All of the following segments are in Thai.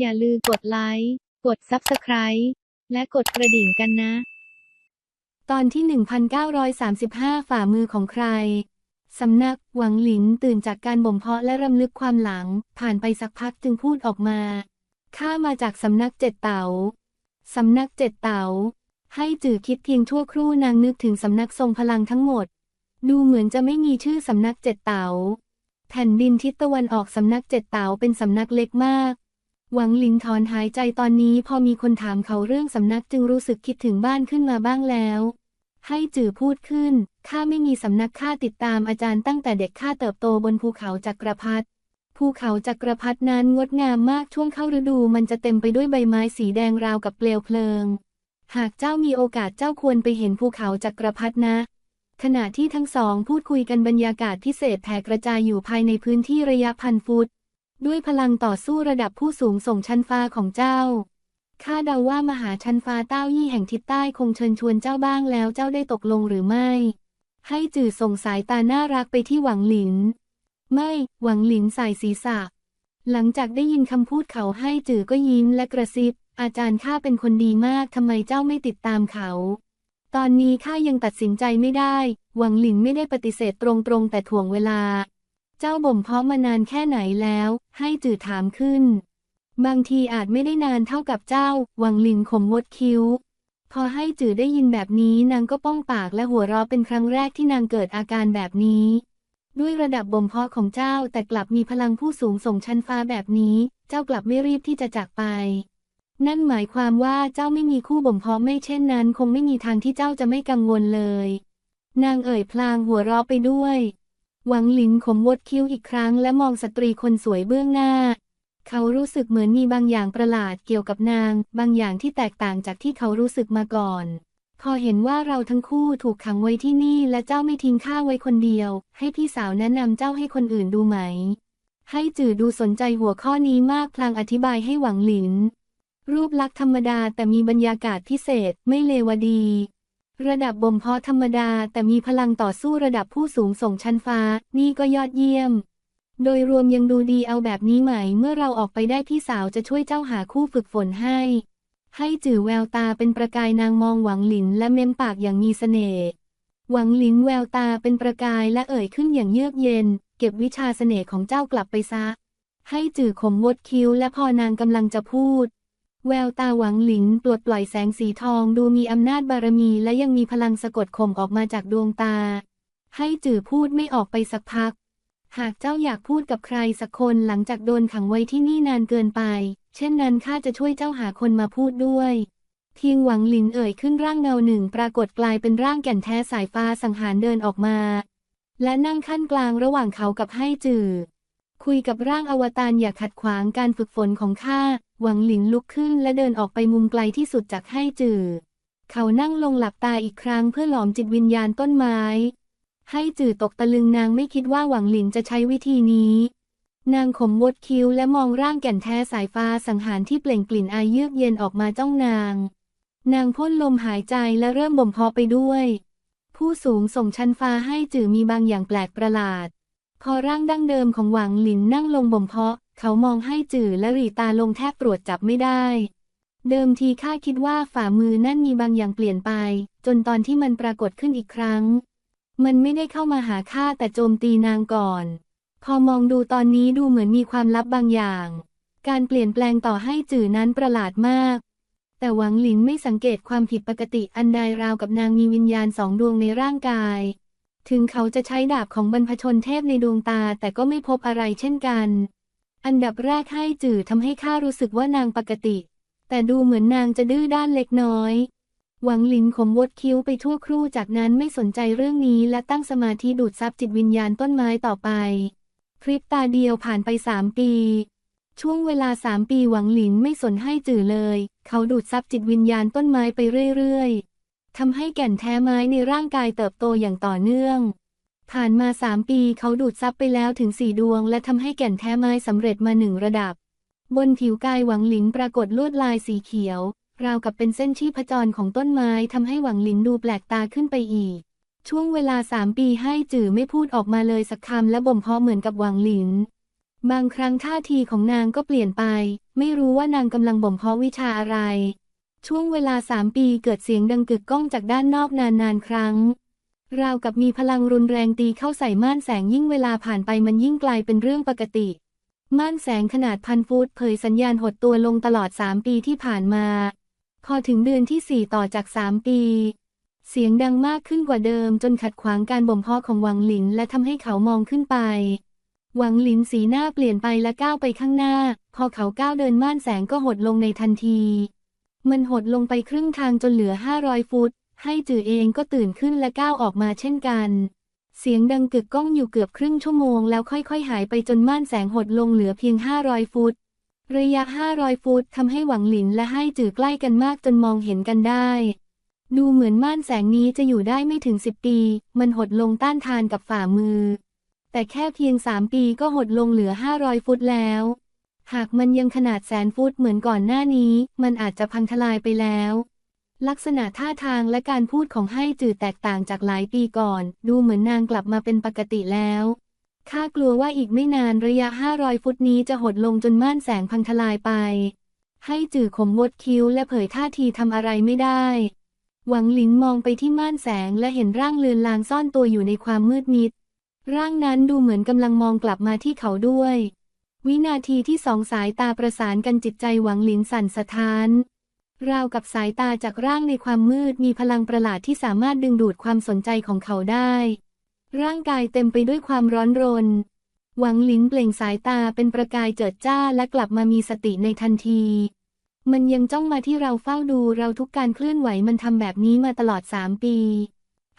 อย่าลืมกดไลค์ กด Subscribe และกดกระดิ่งกันนะ ตอนที่ 1935 ฝ่ามือของใคร สำนักหวังหลินตื่นจากการบ่มเพาะและรำลึกความหลัง ผ่านไปสักพักจึงพูดออกมา ข้ามาจากสำนักเจ็ดเต๋า สำนักเจ็ดเต๋า ให้จื่อคิดเพียงชั่วครู่นางนึกถึงสำนักทรงพลังทั้งหมด ดูเหมือนจะไม่มีชื่อสำนักเจ็ดเต๋า แผ่นดินทิศตะวันออกสำนักเจ็ดเต๋าเป็นสำนักเล็กมาก หวังหลินถอนหายใจตอนนี้พอมีคนถามเขาเรื่องสำนักจึงรู้สึกคิดถึงบ้านขึ้นมาบ้างแล้ว ให้จื่อพูดขึ้น ข้าไม่มีสำนักข้าติดตามอาจารย์ตั้งแต่เด็กข้าเติบโตบนภูเขาจักรพรรดิภูเขาจักรพรรดินั้นงดงามมากช่วงเข้าฤดูมันจะเต็มไปด้วยใบไม้สีแดงราวกับเปลวเพลิง หากเจ้ามีโอกาสเจ้าควรไปเห็นภูเขาจักรพรรดินะ ขณะที่ทั้งสองพูดคุยกันบรรยากาศพิเศษแผ่กระจายอยู่ภายในพื้นที่ระยะพันฟุต ด้วยพลังต่อสู้ระดับผู้สูงส่งชั้นฟ้าของเจ้า ข้าเดาว่ามหาชั้นฟ้าเต้ายี่แห่งทิศใต้คงเชิญชวนเจ้าบ้างแล้วเจ้าได้ตกลงหรือไม่ ให้จื่อส่งสายตาน่ารักไปที่หวังหลิน ไม่ หวังหลินใส่ศีรษะ หลังจากได้ยินคำพูดเขาให้จื่อก็ยิ้มและกระซิบ อาจารย์ข้าเป็นคนดีมากทำไมเจ้าไม่ติดตามเขา ตอนนี้ข้ายังตัดสินใจไม่ได้ หวังหลินไม่ได้ปฏิเสธตรงๆ แต่ถ่วงเวลา เจ้าบ่มเพาะมานานแค่ไหนแล้ว ให้จื่อถามขึ้น บางทีอาจไม่ได้นานเท่ากับเจ้าหวังลินขมวดคิ้ว พอให้จื่อได้ยินแบบนี้นางก็ป้องปากและหัวเราะเป็นครั้งแรกที่นางเกิดอาการแบบนี้ ด้วยระดับบ่มเพาะของเจ้าแต่กลับมีพลังผู้สูงส่งชั้นฟ้าแบบนี้ เจ้ากลับไม่รีบที่จะจากไป นั่นหมายความว่าเจ้าไม่มีคู่บ่มเพาะไม่เช่นนั้น คงไม่มีทางที่เจ้าจะไม่กังวลเลย นางเอ่ยพลางหัวเราะไปด้วย หวังหลินขมวดคิ้วอีกครั้งและมองสตรีคนสวยเบื้องหน้า เขารู้สึกเหมือนมีบางอย่างประหลาดเกี่ยวกับนาง บางอย่างที่แตกต่างจากที่เขารู้สึกมาก่อน พอเห็นว่าเราทั้งคู่ถูกขังไว้ที่นี่และเจ้าไม่ทิ้งข้าไว้คนเดียว ให้พี่สาวแนะนำเจ้าให้คนอื่นดูไหม ให้จื่อดูสนใจหัวข้อนี้มากพลางอธิบายให้หวังหลิน รูปลักษณ์ธรรมดาแต่มีบรรยากาศพิเศษไม่เลวดี ระดับบ่มเพาะธรรมดา แต่มีพลังต่อสู้ระดับผู้สูงส่งชั้นฟ้า นี่ก็ยอดเยี่ยม โดยรวมยังดูดีเอาแบบนี้ไหม เมื่อเราออกไปได้พี่สาวจะช่วยเจ้าหาคู่ฝึกฝนให้ ให้จื่อแววตาเป็นประกายนางมองหวังหลินและเม้มปากอย่างมีเสน่ห์ หวังหลินแววตาเป็นประกายและเอ่ยขึ้นอย่างเยือกเย็น เก็บวิชาเสน่ห์ของเจ้ากลับไปซะ ให้จื่อขมวดคิ้วและพอนางกำลังจะพูด แววตาหวังหลินปลดปล่อยแสงสีทองดูมีอำนาจบารมีและยังมีพลังสะกดข่มออกมาจากดวงตา ให้จื่อพูดไม่ออกไปสักพัก หากเจ้าอยากพูดกับใครสักคนหลังจากโดนขังไว้ที่นี่นานเกินไป เช่นนั้นข้าจะช่วยเจ้าหาคนมาพูดด้วยเทียงหวังหลินเอ่ยขึ้นร่างเงาหนึ่งปรากฏกลายเป็นร่างแก่นแท้สายฟ้าสังหารเดินออกมา และนั่งขั้นกลางระหว่างเขากับให้จื่อคุยกับร่างอวตารอย่าขัดขวางการฝึกฝนของข้า หวังหลินลุกขึ้นและเดินออกไปมุมไกลที่สุดจากให้จื่อเขานั่งลงหลับตาอีกครั้งเพื่อหลอมจิตวิญญาณต้นไม้ ให้จื่อตกตะลึงนางไม่คิดว่าหวังหลินจะใช้วิธีนี้ นางขมวดคิ้วและมองร่างแก่นแท้สายฟ้าสังหารที่เปล่งกลิ่นอายเยือกเย็นออกมาจ้องนาง นางพ่นลมหายใจและเริ่มบ่มเพาะไปด้วย ผู้สูงส่งชั้นฟ้าให้จื่อมีบางอย่างแปลกประหลาด พอร่างดั้งเดิมของหวังหลินนั่งลงบ่มเพาะ เขามองให้จื่อและหลีตาลงแทบตรวจจับไม่ได้ เดิมทีข้าคิดว่าฝ่ามือนั่นมีบางอย่างเปลี่ยนไป จนตอนที่มันปรากฏขึ้นอีกครั้ง มันไม่ได้เข้ามาหาข้าแต่โจมตีนางก่อน พอมองดูตอนนี้ดูเหมือนมีความลับบางอย่าง การเปลี่ยนแปลงต่อให้จื่อนั้นประหลาดมาก แต่หวังหลินไม่สังเกตความผิดปกติอันใดราวกับนางมีวิญญาณสองดวงในร่างกาย ถึงเขาจะใช้ดาบของบรรพชนเทพในดวงตาแต่ก็ไม่พบอะไรเช่นกัน อันดับแรกให้จื่อทำให้ข้ารู้สึกว่านางปกติ แต่ดูเหมือนนางจะดื้อด้านเล็กน้อย หวังหลินขมวดคิ้วไปทั่วครู่จากนั้นไม่สนใจเรื่องนี้และตั้งสมาธิดูดซับจิตวิญญาณต้นไม้ต่อไปพริบตาเดียวผ่านไปสามปี ช่วงเวลาสามปีหวังหลินไม่สนให้จื่อเลย เขาดูดซับจิตวิญญาณต้นไม้ไปเรื่อยๆทำให้แก่นแท้ไม้ในร่างกายเติบโตอย่างต่อเนื่อง ผ่านมาสามปีเขาดูดซับไปแล้วถึงสี่ดวง และทำให้แก่นแท้ไม้สำเร็จมาหนึ่งระดับ บนผิวกายหวังหลินปรากฏลวดลายสีเขียว ราวกับเป็นเส้นชีพจรของต้นไม้ทำให้หวังหลินดูแปลกตาขึ้นไปอีก ช่วงเวลาสามปีให้จื่อไม่พูดออกมาเลยสักคำและบ่มเพาะเหมือนกับหวังหลิน บางครั้งท่าทีของนางก็เปลี่ยนไป ไม่รู้ว่านางกำลังบ่มเพาะวิชาอะไร ช่วงเวลาสามปีเกิดเสียงดังกึกก้องจากด้านนอกนานๆครั้ง ราวกับมีพลังรุนแรงตีเข้าใส่ม่านแสงยิ่งเวลาผ่านไปมันยิ่งกลายเป็นเรื่องปกติ ม่านแสงขนาดพันฟุตเผยสัญญาณหดตัวลงตลอดสามปีที่ผ่านมา พอถึงเดือนที่สี่ต่อจากสามปี เสียงดังมากขึ้นกว่าเดิมจนขัดขวางการบ่มเพาะของหวังหลินและทำให้เขามองขึ้นไป หวังหลินสีหน้าเปลี่ยนไปและก้าวไปข้างหน้า พอเขาก้าวเดินม่านแสงก็หดลงในทันที มันหดลงไปครึ่งทางจนเหลือ 500 ฟุต ให้จือเองก็ตื่นขึ้นและก้าวออกมาเช่นกัน เสียงดังกึกก้องอยู่เกือบครึ่งชั่วโมงแล้วค่อยๆ หายไปจนม่านแสงหดลงเหลือเพียง 500 ฟุต ระยะ 500 ฟุตทำให้หวังหลินและให้จือใกล้กันมากจนมองเห็นกันได้ ดูเหมือนม่านแสงนี้จะอยู่ได้ไม่ถึง 10 ปี มันหดลงต้านทานกับฝ่ามือ แต่แค่เพียง 3 ปีก็หดลงเหลือ 500 ฟุตแล้ว หากมันยังขนาดแสนฟุตเหมือนก่อนหน้านี้ มันอาจจะพังทลายไปแล้ว ลักษณะท่าทางและการพูดของให้จืดแตกต่างจากหลายปีก่อน ดูเหมือนนางกลับมาเป็นปกติแล้วข้ากลัวว่าอีกไม่นานระยะ 500 ฟุตนี้จะหดลงจนม่านแสงพังทลายไป ให้จืดขมวดคิ้วและเผยท่าทีทำอะไรไม่ได้ หวังหลินมองไปที่ม่านแสงและเห็นร่างเลือนลางซ่อนตัวอยู่ในความมืดมิด ร่างนั้นดูเหมือนกำลังมองกลับมาที่เขาด้วย วินาทีที่สองสายตาประสานกันจิตใจหวังหลินสั่นสะท้าน ราวกับสายตาจากร่างในความมืดมีพลังประหลาดที่สามารถดึงดูดความสนใจของเขาได้ ร่างกายเต็มไปด้วยความร้อนรน หวังหลินเปล่งสายตาเป็นประกายเจิดจ้าและกลับมามีสติในทันที มันยังจ้องมาที่เราเฝ้าดูเราทุกการเคลื่อนไหวมันทำแบบนี้มาตลอดสามปี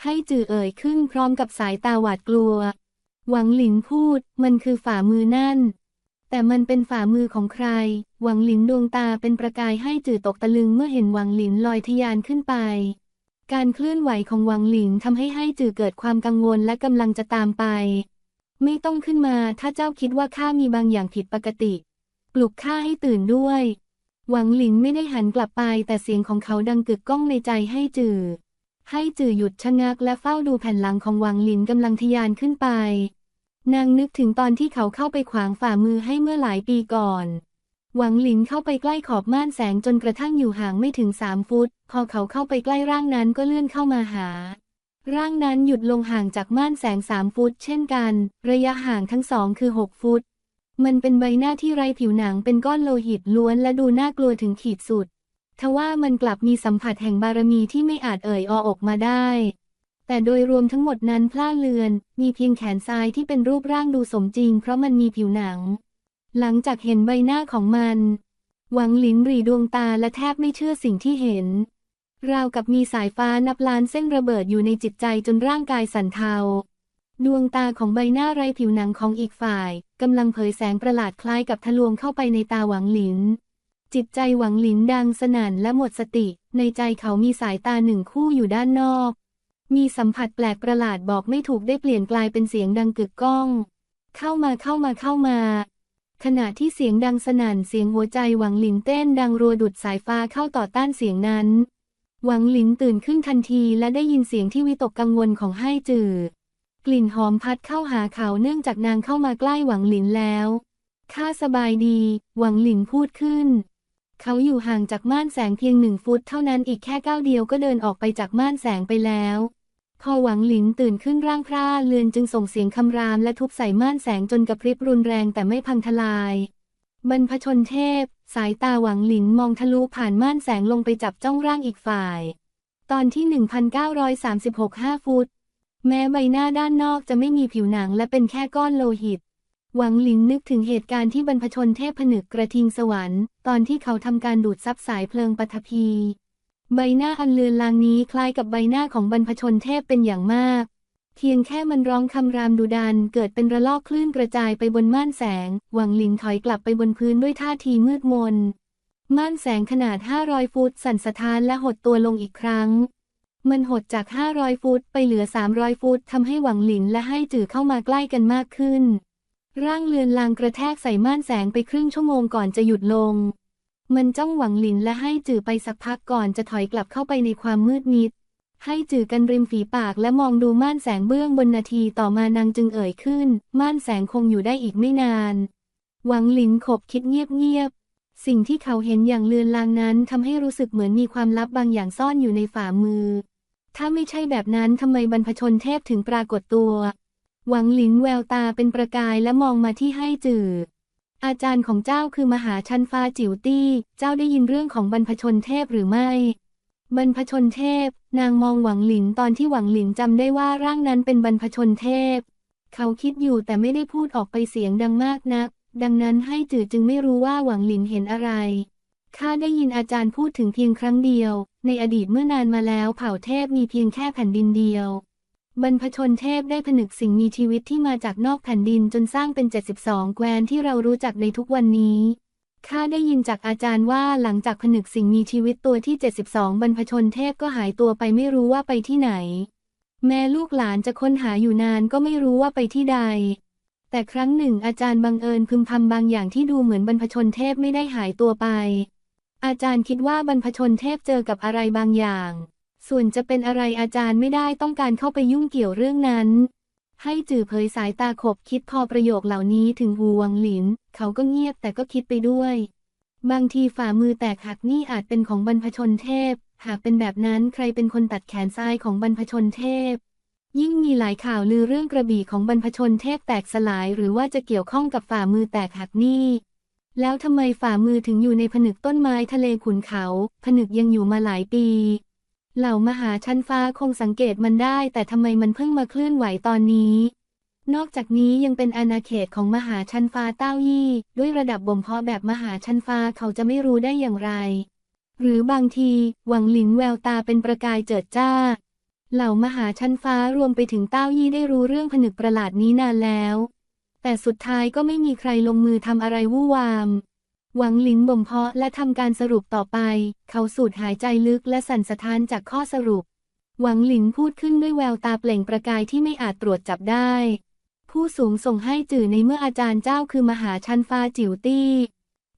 ให้จื่อเอ่ยขึ้นพร้อมกับสายตาหวาดกลัว หวังหลินพูด มันคือฝ่ามือนั่น แต่มันเป็นฝ่ามือของใคร หวังหลินดวงตาเป็นประกายให้จื่อตกตะลึงเมื่อเห็นหวังหลินลอยทะยานขึ้นไป การเคลื่อนไหวของหวังหลินทำให้ให้จื่อเกิดความกังวลและกำลังจะตามไป ไม่ต้องขึ้นมาถ้าเจ้าคิดว่าข้ามีบางอย่างผิดปกติ ปลุกข้าให้ตื่นด้วย หวังหลินไม่ได้หันกลับไป แต่เสียงของเขาดังกึกก้องในใจให้จื่อให้จื่อหยุดชะงักและเฝ้าดูแผ่นหลังของหวังหลินกำลังทะยานขึ้นไป นางนึกถึงตอนที่เขาเข้าไปขวางฝ่ามือให้เมื่อหลายปีก่อน หวังหลินเข้าไปใกล้ขอบม่านแสงจนกระทั่งอยู่ห่างไม่ถึงสามฟุต พอเขาเข้าไปใกล้ร่างนั้นก็เลื่อนเข้ามาหา ร่างนั้นหยุดลงห่างจากม่านแสงสามฟุต เช่นกัน ระยะห่างทั้งสองคือหกฟุต มันเป็นใบหน้าที่ไร้ผิวหนังเป็นก้อนโลหิตล้วนและดูน่ากลัวถึงขีดสุดทว่ามันกลับมีสัมผัสแห่งบารมีที่ไม่อาจเอ่ยอออกมาได้ แต่โดยรวมทั้งหมดนั้นพล่าเลือน มีเพียงแขนซ้ายที่เป็นรูปร่างดูสมจริง เพราะมันมีผิวหนัง หลังจากเห็นใบหน้าของมัน หวังหลินหรีดวงตาและแทบไม่เชื่อสิ่งที่เห็น ราวกับมีสายฟ้านับล้านเส้นระเบิดอยู่ในจิตใจจนร่างกายสั่นเทา ดวงตาของใบหน้าไร้ผิวหนังของอีกฝ่ายกำลังเผยแสงประหลาดคล้ายกับทะลวงเข้าไปในตาหวังหลิน จิตใจหวังหลินดังสนั่นและหมดสติ ในใจเขามีสายตาหนึ่งคู่อยู่ด้านนอก มีสัมผัสแปลกประหลาดบอกไม่ถูกได้เปลี่ยนกลายเป็นเสียงดังกึกก้อง เข้ามาเข้ามาเข้ามา ขณะที่เสียงดังสนั่นเสียงหัวใจหวังหลินเต้นดังรัวดุดสายฟ้าเข้าต่อต้านเสียงนั้น หวังหลินตื่นขึ้นทันทีและได้ยินเสียงที่วิตกกังวลของไห้จือ กลิ่นหอมพัดเข้าหาเขาเนื่องจากนางเข้ามาใกล้หวังหลินแล้วข้าสบายดี หวังหลินพูดขึ้น เขาอยู่ห่างจากม่านแสงเพียงหนึ่งฟุตเท่านั้นอีกแค่ก้าวเดียวก็เดินออกไปจากม่านแสงไปแล้ว พอหวังหลินตื่นขึ้นร่างพร่าเลือนจึงส่งเสียงคำรามและทุบใส่ม่านแสงจนกระพริบรุนแรงแต่ไม่พังทลาย บรรพชนเทพ สายตาหวังหลินมองทะลุผ่านม่านแสงลงไปจับจ้องร่างอีกฝ่าย ตอนที่ 1936 5 ฟุต แม้ใบหน้าด้านนอกจะไม่มีผิวหนังและเป็นแค่ก้อนโลหิต หวังหลินนึกถึงเหตุการณ์ที่บรรพชนเทพผนึกกระทิงสวรรค์ ตอนที่เขาทำการดูดซับสายเพลิงปฐพี ใบหน้าอันเลือนลางนี้คล้ายกับใบหน้าของบรรพชนเทพเป็นอย่างมาก เพียงแค่มันร้องคำรามดุดัน เกิดเป็นระลอกคลื่นกระจายไปบนม่านแสง หวังหลินถอยกลับไปบนพื้นด้วยท่าทีมืดมน ม่านแสงขนาด 500 ฟุต สั่นสะท้านและหดตัวลงอีกครั้ง มันหดจาก 500 ฟุตไปเหลือ 300 ฟุตทำให้หวังหลินและให้จื่อเข้ามาใกล้กันมากขึ้น ร่างเลือนลางกระแทกใส่ม่านแสงไปครึ่งชั่วโมงก่อนจะหยุดลง มันจ้องหวังหลินและให้จื่อไปสักพักก่อนจะถอยกลับเข้าไปในความมืดมิด ให้จื่อกันริมฝีปากและมองดูม่านแสงเบื้องบนนาทีต่อมานางจึงเอ่ยขึ้น ม่านแสงคงอยู่ได้อีกไม่นาน หวังหลินขบคิดเงียบๆ สิ่งที่เขาเห็นอย่างเลือนลางนั้นทำให้รู้สึกเหมือนมีความลับบางอย่างซ่อนอยู่ในฝ่ามือ ถ้าไม่ใช่แบบนั้นทำไมบรรพชนเทพถึงปรากฏตัว หวังหลินแววตาเป็นประกายและมองมาที่ให้จือ อาจารย์ของเจ้าคือมหาชันฟ้าจิ๋วตี้ เจ้าได้ยินเรื่องของบรรพชนเทพหรือไม่ บรรพชนเทพ นางมองหวังหลินตอนที่หวังหลินจำได้ว่าร่างนั้นเป็นบรรพชนเทพ เขาคิดอยู่แต่ไม่ได้พูดออกไปเสียงดังมากนัก ดังนั้นให้จือจึงไม่รู้ว่าหวังหลินเห็นอะไร ข้าได้ยินอาจารย์พูดถึงเพียงครั้งเดียว ในอดีตเมื่อนานมาแล้วเผ่าเทพมีเพียงแค่แผ่นดินเดียว บรรพชนเทพได้ผนึกสิ่งมีชีวิตที่มาจากนอกแผ่นดินจนสร้างเป็น 72 แคว้นที่เรารู้จักในทุกวันนี้ข้าได้ยินจากอาจารย์ว่าหลังจากผนึกสิ่งมีชีวิตตัวที่ 72 บรรพชนเทพก็หายตัวไปไม่รู้ว่าไปที่ไหน แม่ลูกหลานจะค้นหาอยู่นานก็ไม่รู้ว่าไปที่ใด แต่ครั้งหนึ่งอาจารย์บังเอิญพึมพำบางอย่างที่ดูเหมือนบรรพชนเทพไม่ได้หายตัวไป อาจารย์คิดว่าบรรพชนเทพเจอกับอะไรบางอย่าง ส่วนจะเป็นอะไรอาจารย์ไม่ได้ต้องการเข้าไปยุ่งเกี่ยวเรื่องนั้น ให้จื่อเผยสายตาขบคิดพอประโยคเหล่านี้ถึงหูหวังหลิน เขาก็เงียบแต่ก็คิดไปด้วย บางทีฝ่ามือแตกหักนี่อาจเป็นของบรรพชนเทพ หากเป็นแบบนั้นใครเป็นคนตัดแขนซ้ายของบรรพชนเทพ ยิ่งมีหลายข่าวลือเรื่องกระบี่ของบรรพชนเทพแตกสลาย หรือว่าจะเกี่ยวข้องกับฝ่ามือแตกหักนี่แล้วทำไมฝ่ามือถึงอยู่ในผนึกต้นไม้ทะเลขุนเขา ผนึกยังอยู่มาหลายปี เหล่ามหาชั้นฟ้าคงสังเกตมันได้ แต่ทำไมมันเพิ่งมาเคลื่อนไหวตอนนี้ นอกจากนี้ยังเป็นอาณาเขตของมหาชั้นฟ้าเต้ายี่ ด้วยระดับบ่มเพาะแบบมหาชั้นฟ้าเขาจะไม่รู้ได้อย่างไร หรือบางทีหวังหลินแววตาเป็นประกายเจิดจ้า เหล่ามหาชั้นฟ้ารวมไปถึงเต้ายี่ได้รู้เรื่องผนึกประหลาดนี้นานแล้ว แต่สุดท้ายก็ไม่มีใครลงมือทำอะไรวู่วาม หวังหลินบ่มเพาะและทำการสรุปต่อไป เขาสูดหายใจลึกและสั่นสะท้านจากข้อสรุป หวังหลินพูดขึ้นด้วยแววตาเปล่งประกายที่ไม่อาจตรวจจับได้ ผู้สูงส่งให้จื่อในเมื่ออาจารย์เจ้าคือมหาชันฟ้าจิ๋วตี้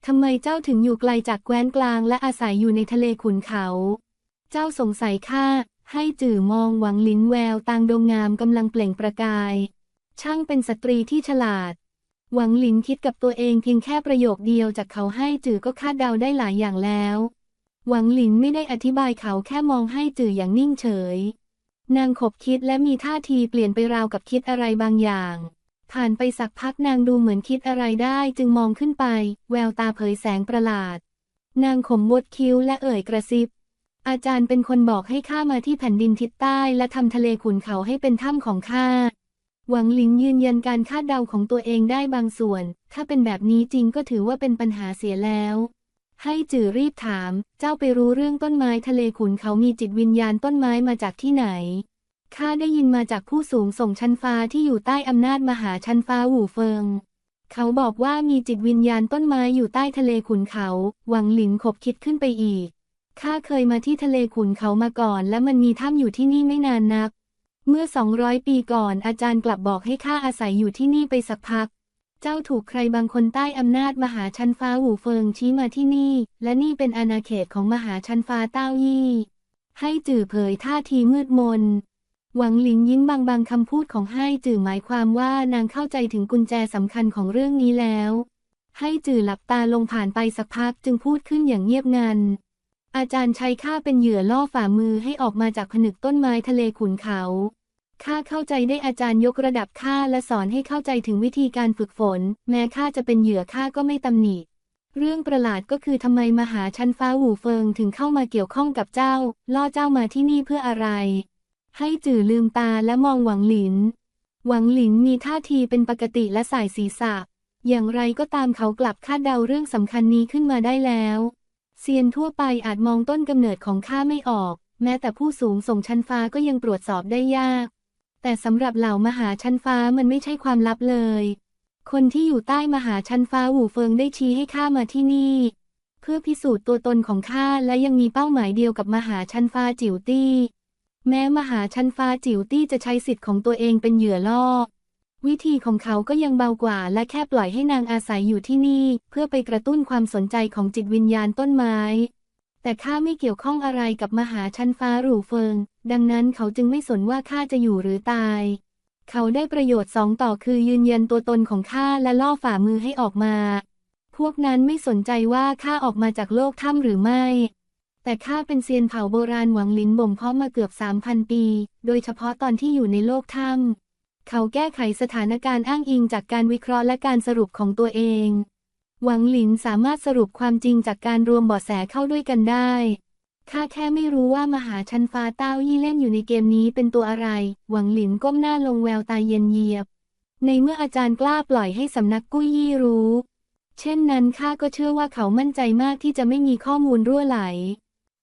ทำไมเจ้าถึงอยู่ไกลจากแคว้นกลางและอาศัยอยู่ในทะเลขุนเขา เจ้าสงสัยข้าให้จื่อมองหวังหลินแววตางดงงามกำลังเปล่งประกาย ช่างเป็นสตรีที่ฉลาด หวังหลินคิดกับตัวเองเพียงแค่ประโยคเดียวจากเขาให้จื่อก็คาดเดาได้หลายอย่างแล้ว หวังหลินไม่ได้อธิบายเขาแค่มองให้จื่ออย่างนิ่งเฉย นางขบคิดและมีท่าทีเปลี่ยนไปราวกับคิดอะไรบางอย่าง ผ่านไปสักพักนางดูเหมือนคิดอะไรได้จึงมองขึ้นไป แววตาเผยแสงประหลาด นางขมมดคิ้วและเอ่ยกระซิบ อาจารย์เป็นคนบอกให้ข้ามาที่แผ่นดินทิศใต้และทำทะเลขุนเขาให้เป็นถ้ำของข้า หวังหลินยืนยันการคาดเดาของตัวเองได้บางส่วน ถ้าเป็นแบบนี้จริงก็ถือว่าเป็นปัญหาเสียแล้ว ให้จื่อรีบถาม เจ้าไปรู้เรื่องต้นไม้ทะเลขุนเขามีจิตวิญญาณต้นไม้มาจากที่ไหน ข้าได้ยินมาจากผู้สูงส่งชั้นฟ้าที่อยู่ใต้อำนาจมหาชั้นฟ้าหูเฟิง เขาบอกว่ามีจิตวิญญาณต้นไม้อยู่ใต้ทะเลขุนเขา หวังหลินขบคิดขึ้นไปอีกข้าเคยมาที่ทะเลขุนเขามาก่อน และมันมีถ้ำอยู่ที่นี่ไม่นานนัก เมื่อ 200 ปีก่อนอาจารย์กลับบอกให้ข้าอาศัยอยู่ที่นี่ไปสักพัก เจ้าถูกใครบางคนใต้อำนาจมหาชันฟ้าหูเฟิงชี้มาที่นี่ และนี่เป็นอาณาเขตของมหาชันฟ้าเต้ายี่ ให้จื่อเผยท่าทีมืดมน หวังหลิงยิ้มบางบางคำพูดของให้จื่อหมายความว่านางเข้าใจถึงกุญแจสำคัญของเรื่องนี้แล้ว ให้จื่อหลับตาลงผ่านไปสักพักจึงพูดขึ้นอย่างเงียบงันอาจารย์ใช้ข้าเป็นเหยื่อล่อฝ่ามือให้ออกมาจากผนึกต้นไม้ทะเลขุนเขา ข้าเข้าใจได้อาจารย์ยกระดับข้าและสอนให้เข้าใจถึงวิธีการฝึกฝน แม้ข้าจะเป็นเหยื่อข้าก็ไม่ตำหนิ เรื่องประหลาดก็คือทำไมมหาชั้นฟ้าหูเฟิงถึงเข้ามาเกี่ยวข้องกับเจ้า ล่อเจ้ามาที่นี่เพื่ออะไร ให้จื่อลืมตาและมองหวังหลิน หวังหลินมีท่าทีเป็นปกติและสายศีรษะ อย่างไรก็ตามเขากลับคาดเดาเรื่องสำคัญนี้ขึ้นมาได้แล้วเซียนทั่วไปอาจมองต้นกำเนิดของข้าไม่ออก แม้แต่ผู้สูงส่งชั้นฟ้าก็ยังตรวจสอบได้ยาก แต่สำหรับเหล่ามหาชั้นฟ้ามันไม่ใช่ความลับเลย คนที่อยู่ใต้มหาชั้นฟ้าหูเฟิงได้ชี้ให้ข้ามาที่นี่ เพื่อพิสูจน์ตัวตนของข้าและยังมีเป้าหมายเดียวกับมหาชั้นฟ้าจิ๋วตี้ แม้มหาชั้นฟ้าจิ๋วตี้จะใช้สิทธิ์ของตัวเองเป็นเหยื่อล่อ วิธีของเขาก็ยังเบากว่า และแค่ปล่อยให้นางอาศัยอยู่ที่นี่ เพื่อไปกระตุ้นความสนใจของจิตวิญญาณต้นไม้ แต่ข้าไม่เกี่ยวข้องอะไรกับมหาชั้นฟ้าหรูเฟิง ดังนั้นเขาจึงไม่สนว่าข้าจะอยู่หรือตาย เขาได้ประโยชน์สองต่อคือยืนยันตัวตนของข้าและล่อฝ่ามือให้ออกมา พวกนั้นไม่สนใจว่าข้าออกมาจากโลกถ้ำหรือไม่ แต่ข้าเป็นเซียนเผ่าโบราณหวังลินบ่มเพาะมาเกือบ3,000ปี โดยเฉพาะตอนที่อยู่ในโลกถ้ำเขาแก้ไขสถานการณ์อ้างอิงจากการวิเคราะห์และการสรุปของตัวเอง หวังหลินสามารถสรุปความจริงจากการรวมเบาะแสเข้าด้วยกันได้ข้าแค่ไม่รู้ว่ามหาชันฟ้าเต้ายี่เล่นอยู่ในเกมนี้เป็นตัวอะไร หวังหลินก้มหน้าลงแววตาเย็นเยียบ ในเมื่ออาจารย์กล้าปล่อยให้สำนักกุ้ยยี่รู้ เช่นนั้นข้าก็เชื่อว่าเขามั่นใจมากที่จะไม่มีข้อมูลรั่วไหล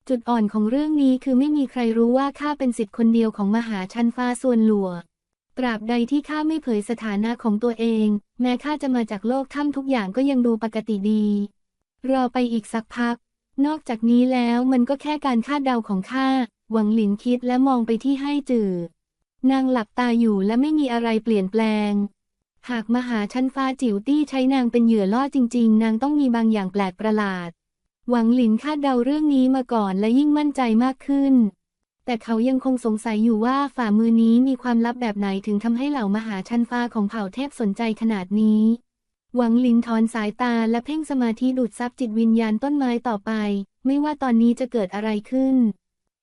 จุดอ่อนของเรื่องนี้คือไม่มีใครรู้ว่าข้าเป็นสิทธิ์คนเดียวของมหาชันฟ้าส่วนหลัว ตราบใดที่ข้าไม่เผยสถานะของตัวเอง แม้ข้าจะมาจากโลกถ้ำทุกอย่างก็ยังดูปกติดี รอไปอีกสักพัก นอกจากนี้แล้วมันก็แค่การคาดเดาของข้า หวังหลินคิดและมองไปที่ให้จื่อนางหลับตาอยู่และไม่มีอะไรเปลี่ยนแปลง หากมหาชั้นฟ้าจิ๋วตี้ใช้นางเป็นเหยื่อล่อจริง ๆ นางต้องมีบางอย่างแปลกประหลาด หวังหลินคาดเดาเรื่องนี้มาก่อนและยิ่งมั่นใจมากขึ้น แต่เขายังคงสงสัยอยู่ว่าฝ่ามือนี้มีความลับแบบไหนถึงทำให้เหล่ามหาชันฟ้าของเผ่าเทพสนใจขนาดนี้ หวังลินถอนสายตาและเพ่งสมาธิดูดซับจิตวิญญาณต้นไม้ต่อไป ไม่ว่าตอนนี้จะเกิดอะไรขึ้น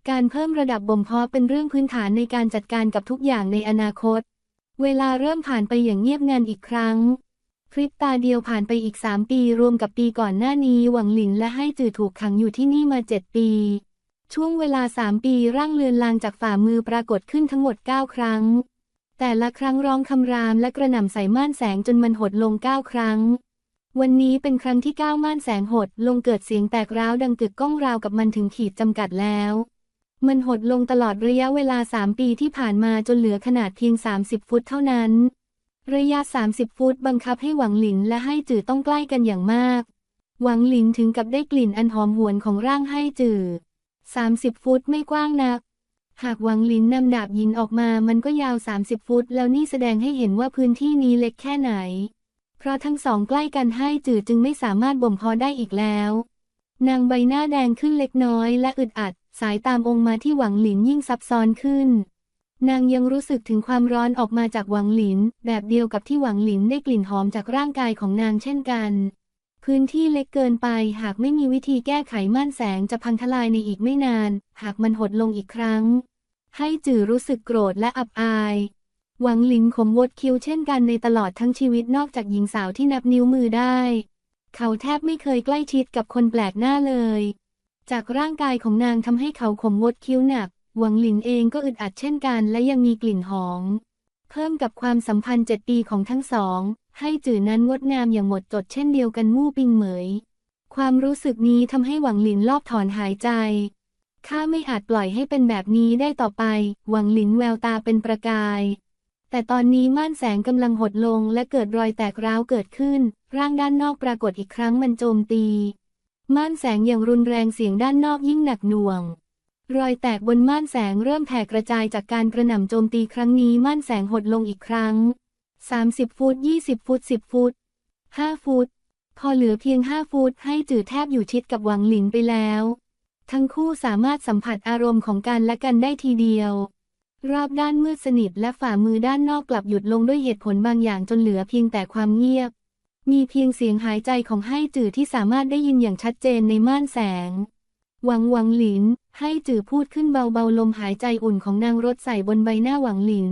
การเพิ่มระดับบ่มเพาะเป็นเรื่องพื้นฐานในการจัดการกับทุกอย่างในอนาคต เวลาเริ่มผ่านไปอย่างเงียบงันอีกครั้งพริบตาเดียวผ่านไปอีกสามปีรวมกับปีก่อนหน้านี้หวังหลินและให้จือถูกขังอยู่ที่นี่มาเจ็ดปี ช่วงเวลาสามปีร่างเลือนลางจากฝ่ามือปรากฏขึ้นทั้งหมดเก้าครั้ง แต่ละครั้งร้องคำรามและกระหน่ำใส่ม่านแสงจนมันหดลงเก้าครั้ง วันนี้เป็นครั้งที่เก้าม่านแสงหดลงเกิดเสียงแตกร้าวดังกึกก้องราวกับมันถึงขีดจำกัดแล้ว มันหดลงตลอดระยะเวลาสามปีที่ผ่านมาจนเหลือขนาดเพียง 30 ฟุตเท่านั้น ระยะ 30 ฟุตบังคับให้หวังหลินและให้จือต้องใกล้กันอย่างมาก หวังหลินถึงกับได้กลิ่นอันหอมหวนของร่างให้จือ 30 ฟุตไม่กว้างนัก หากหวังหลินนำดาบยินออกมามันก็ยาว 30 ฟุต แล้วนี่แสดงให้เห็นว่าพื้นที่นี้เล็กแค่ไหน เพราะทั้งสองใกล้กันให้จือจึงไม่สามารถบ่มเพาะได้อีกแล้ว นางใบหน้าแดงขึ้นเล็กน้อยและอึดอัด สายตามองมาที่หวังหลินยิ่งซับซ้อนขึ้น นางยังรู้สึกถึงความร้อนออกมาจากหวังหลิน แบบเดียวกับที่หวังหลินได้กลิ่นหอมจากร่างกายของนางเช่นกัน พื้นที่เล็กเกินไป หากไม่มีวิธีแก้ไขม่านแสงจะพังทลายในอีกไม่นาน หากมันหดลงอีกครั้ง ให้จือรู้สึกโกรธและอับอาย หวังหลินขมวดคิ้วเช่นกันในตลอดทั้งชีวิตนอกจากหญิงสาวที่นับนิ้วมือได้ เขาแทบไม่เคยใกล้ชิดกับคนแปลกหน้าเลย จากร่างกายของนางทำให้เขาขมวดคิ้วหนัก หวังหลินเองก็อึดอัดเช่นกัน และยังมีกลิ่นหอม เพิ่มกับความสัมพันธ์เจ็ดปีของทั้งสอง ให้จื่อนั้นงดงามอย่างหมดจดเช่นเดียวกันมู่ปิงเหมย ความรู้สึกนี้ทำให้หวังหลินรอบถอนหายใจ ข้าไม่อาจปล่อยให้เป็นแบบนี้ได้ต่อไป หวังหลินแววตาเป็นประกาย แต่ตอนนี้ม่านแสงกำลังหดลงและเกิดรอยแตกร้าวเกิดขึ้น ร่างด้านนอกปรากฏอีกครั้งมันโจมตี ม่านแสงอย่างรุนแรงเสียงด้านนอกยิ่งหนักหน่วงรอยแตกบนม่านแสงเริ่มแผ่กระจายจากการกระหน่ำโจมตีครั้งนี้ม่านแสงหดลงอีกครั้ง 30 ฟุต 20 ฟุต 10 ฟุต 5 ฟุต พอเหลือเพียง 5 ฟุต ให้จืดแทบอยู่ชิดกับหวังหลินไปแล้ว ทั้งคู่สามารถสัมผัสอารมณ์ของกันและกันได้ทีเดียว รอบด้านมืดสนิทและฝ่ามือด้านนอกกลับหยุดลงด้วยเหตุผลบางอย่างจนเหลือเพียงแต่ความเงียบ มีเพียงเสียงหายใจของให้จือที่สามารถได้ยินอย่างชัดเจนในม่านแสงหวังหวังหลิน ให้จือพูดขึ้นเบาๆลมหายใจอุ่นของนางรถใส่บนใบหน้าหวังหลิน